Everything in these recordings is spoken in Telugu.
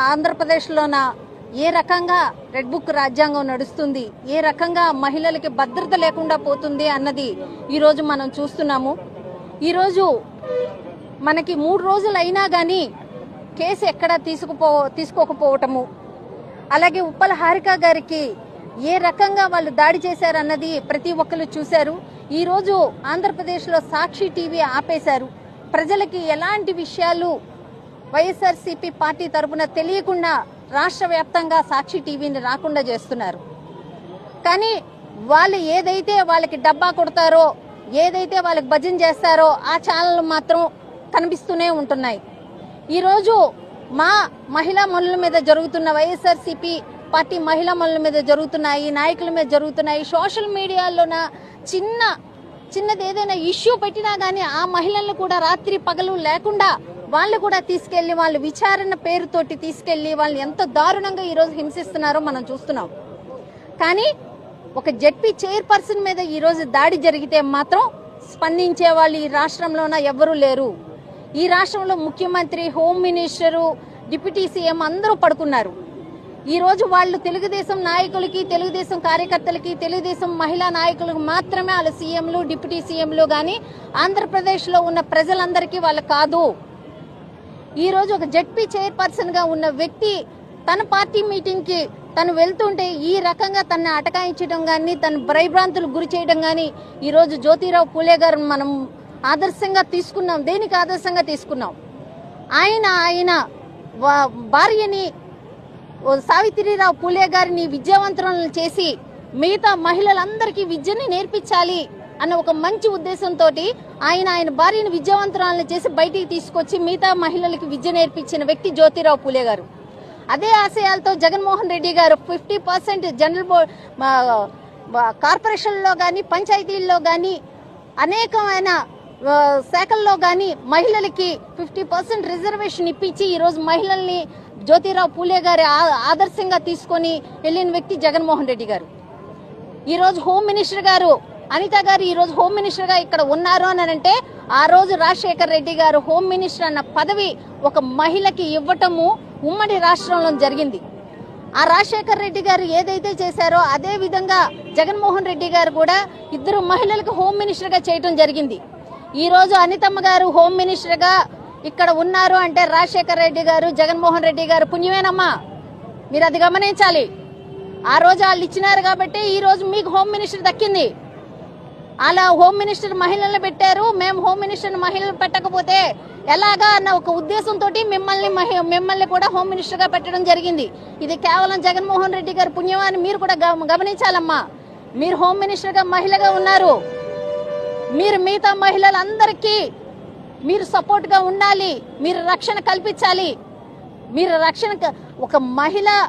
ఆంధ్రప్రదేశ్లోన? ఏ రకంగా రెడ్ బుక్ రాజ్యాంగం నడుస్తుంది? ఏ రకంగా మహిళలకి భద్రత లేకుండా పోతుంది అన్నది ఈరోజు మనం చూస్తున్నాము. ఈరోజు మనకి మూడు రోజులు అయినా కానీ కేసు ఎక్కడ తీసుకుపో తీసుకోకపోవటము. అలాగే ఉప్పల హారిక గారికి ఏ రకంగా వాళ్ళు దాడి చేశారన్నది ప్రతి ఒక్కరు చూశారు. ఈరోజు ఆంధ్రప్రదేశ్లో సాక్షి టీవీ ఆపేశారు. ప్రజలకి ఎలాంటి విషయాలు వైఎస్ఆర్సీపీ పార్టీ తరపున తెలియకుండా రాష్ట్ర వ్యాప్తంగా సాక్షి టీవీని రాకుండా చేస్తున్నారు. కానీ వాళ్ళు ఏదైతే వాళ్ళకి డబ్బా కొడతారో ఏదైతే వాళ్ళకి భజన చేస్తారో ఆ ఛానల్ మాత్రం కనిపిస్తూనే ఉంటున్నాయి. ఈరోజు మా మహిళా మనుల మీద జరుగుతున్న వైఎస్ఆర్సీపీ పార్టీ మహిళా మనుల మీద జరుగుతున్నాయి నాయకుల మీద జరుగుతున్నాయి. సోషల్ మీడియాలోన చిన్న చిన్నది ఏదైనా ఇష్యూ పెట్టినా గానీ ఆ మహిళలను కూడా రాత్రి పగలు లేకుండా వాళ్ళు కూడా తీసుకెళ్ళి వాళ్ళు విచారణ పేరుతోటి తీసుకెళ్ళి వాళ్ళు ఎంత దారుణంగా ఈరోజు హింసిస్తున్నారో మనం చూస్తున్నాం. కానీ ఒక జడ్పీ చైర్పర్సన్ మీద ఈరోజు దాడి జరిగితే మాత్రం స్పందించే వాళ్ళు ఈ రాష్ట్రంలోన ఎవ్వరూ లేరు. ఈ రాష్ట్రంలో ముఖ్యమంత్రి హోమ్ మినిస్టరు డిప్యూటీ సీఎం అందరూ పడుకున్నారు. ఈ రోజు వాళ్ళు తెలుగుదేశం నాయకులకి తెలుగుదేశం కార్యకర్తలకి తెలుగుదేశం మహిళా నాయకులకు మాత్రమే వాళ్ళ సీఎంలు డిప్యూటీ సీఎంలు కానీ ఆంధ్రప్రదేశ్లో ఉన్న ప్రజలందరికీ వాళ్ళు కాదు. ఈరోజు ఒక జడ్పీ చైర్పర్సన్గా ఉన్న వ్యక్తి తన పార్టీ మీటింగ్కి తను వెళ్తుంటే ఈ రకంగా తనని అటకాయించడం కానీ తన భ్రైభ్రాంతులు గురి చేయడం కానీ ఈరోజు జ్యోతిరావు పూలే గారు మనం ఆదర్శంగా తీసుకున్నాం. దేనికి ఆదర్శంగా తీసుకున్నాం? ఆయన ఆయన భార్యని సావిత్రిరావు పూలే గారిని విద్యావంతులను చేసి మిగతా మహిళలందరికీ విద్యని నేర్పించాలి. అన్న ఒక మంచి ఉద్దేశంతో ఆయన ఆయన భార్యను విద్యావంతురాలను చేసి బయటికి తీసుకొచ్చి మిగతా మహిళలకి విద్య నేర్పించిన వ్యక్తి జ్యోతిరావు పూలే గారు. అదే ఆశయాలతో జగన్మోహన్ రెడ్డి గారు ఫిఫ్టీ పర్సెంట్ జనరల్ కార్పొరేషన్లో కానీ పంచాయతీల్లో కానీ అనేకమైన శాఖల్లో కానీ మహిళలకి ఫిఫ్టీ పర్సెంట్ రిజర్వేషన్ ఇప్పించి ఈరోజు మహిళల్ని జ్యోతిరావు పూలే గారి ఆ- ఆదర్శంగా తీసుకొని వెళ్ళిన వ్యక్తి జగన్మోహన్ రెడ్డి గారు. ఈరోజు హోమ్ మినిస్టర్ గారు అనిత గారు ఈ రోజు హోమ్ మినిస్టర్గా ఇక్కడ ఉన్నారు అని అంటే ఆ రోజు రాజశేఖర్ రెడ్డి గారు హోమ్ మినిస్టర్ అన్న పదవి ఒక మహిళకి ఇవ్వటము ఉమ్మడి రాష్ట్రంలో జరిగింది. ఆ రాజశేఖర్ రెడ్డి గారు ఏదైతే చేశారో అదే విధంగా జగన్మోహన్ రెడ్డి గారు కూడా ఇద్దరు మహిళలకు హోమ్ మినిస్టర్గా చేయటం జరిగింది. ఈ రోజు అనితమ్మ గారు హోమ్ మినిస్టర్గా ఇక్కడ ఉన్నారు అంటే రాజశేఖర్ రెడ్డి గారు జగన్మోహన్ రెడ్డి గారు పుణ్యమేనమ్మా. మీరు అది గమనించాలి. ఆ రోజు వాళ్ళు ఇచ్చినారు కాబట్టి ఈ రోజు మీకు హోమ్ మినిస్టర్ దక్కింది. అలా హోమ్ మినిస్టర్ మహిళలు పెట్టారు. మేము హోమ్ మినిస్టర్ మహిళలు పెట్టకపోతే ఎలాగా అన్న ఒక ఉద్దేశంతో మిమ్మల్ని మహి- మిమ్మల్ని కూడా హోమ్ మినిస్టర్గా పెట్టడం జరిగింది. ఇది కేవలం జగన్మోహన్ రెడ్డి గారి పుణ్యమని మీరు కూడా గమ- గమనించాలమ్మా. మీరు హోమ్ మినిస్టర్గా మహిళగా ఉన్నారు. మీరు మిగతా మహిళలందరికీ మీరు సపోర్ట్గా ఉండాలి. మీరు రక్షణ కల్పించాలి. మీరు రక్షణ ఒక మహిళ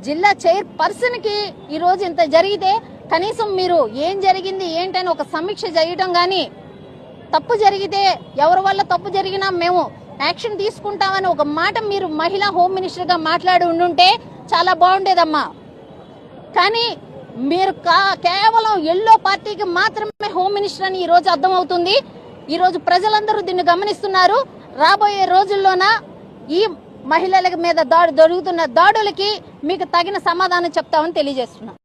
జిల్లా చైర్ పర్సన్కి ఈ రోజు ఇంత జరిగితే కనీసం మీరు ఏం జరిగింది ఏంటని ఒక సమీక్ష చేయడం కానీ తప్పు జరిగితే ఎవరి వల్ల తప్పు జరిగినా మేము యాక్షన్ తీసుకుంటామని ఒక మాట మీరు మహిళా హోమ్ మినిస్టర్గా మాట్లాడి ఉండుంటే చాలా బాగుండేదమ్మా. కానీ మీరు కా- కేవలం ఎల్లో పార్టీకి మాత్రమే హోమ్ మినిస్టర్ అని ఈ రోజు అర్థమవుతుంది. ఈ రోజు ప్రజలందరూ దీన్ని గమనిస్తున్నారు. రాబోయే రోజుల్లోన ఈ మహిళల మీద దాడు జరుగుతున్న దాడులకి మీకు తగిన సమాధానం చెప్తామని తెలియజేస్తున్నాం.